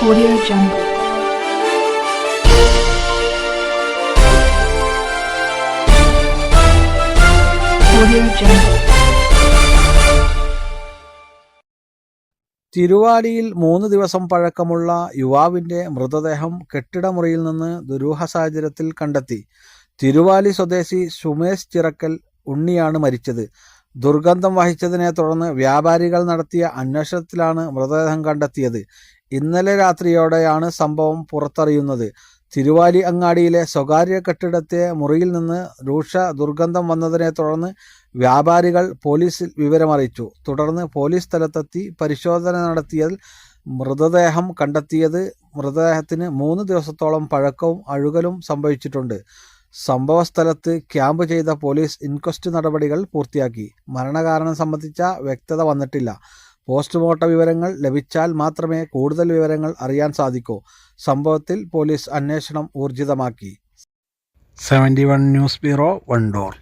Audio Jungle. Audio Jungle. തിരുവാലിയിൽ മൂന്ന് ദിവസം പഴക്കമുള്ള യുവാവിന്റെ മൃതദേഹം കെട്ടിടമുറിയിൽ നിന്ന് ദുരൂഹ സാഹചര്യത്തിൽ കണ്ടെത്തി തിരുവാലി സ്വദേശി സുമേഷ് ചിറക്കൽ ഉണ്ണിയാണ് മരിച്ചത് ദുർഗന്ധം വഹിച്ചതിനെ തുടർന്ന് വ്യാപാരികൾ നടത്തിയ അന്വേഷണത്തിലാണ് മൃതദേഹം കണ്ടെത്തിയത് ഇന്നലെ രാത്രിയോടെയാണ് സംഭവം പുറത്തറിയുന്നത്. തിരുവാലി അങ്ങാടിയിലെ സ്വകാര്യ കെട്ടിടത്തെ മുറിയിൽ നിന്ന് രൂക്ഷ ദുർഗന്ധം വന്നതിനെ തുടർന്ന് വ്യാപാരികൾ പോലീസിൽ വിവരമറിയിച്ചു. തുടർന്ന് പോലീസ് സ്ഥലത്തെത്തി പരിശോധന നടത്തിയതിൽ മൃതദേഹം കണ്ടെത്തിയത് മൃതദേഹത്തിന് മൂന്ന് ദിവസത്തോളം പഴക്കവും അഴുകലും സംഭവിച്ചിട്ടുണ്ട്. സംഭവസ്ഥലത്ത് ക്യാമ്പ് ചെയ്ത പോലീസ് ഇൻക്വസ്റ്റ് നടപടികൾ പൂർത്തിയാക്കി. മരണകാരണം സംബന്ധിച്ച വ്യക്തത വന്നിട്ടില്ല. പോസ്റ്റ്മോർട്ടം വിവരങ്ങൾ ലഭിച്ചാൽ മാത്രമേ കൂടുതൽ വിവരങ്ങൾ അറിയാൻ സാധിക്കൂ. സംഭവത്തിൽ പോലീസ് അന്വേഷണം ഊർജിതമാക്കി. Seventy one news bureau Wandoor.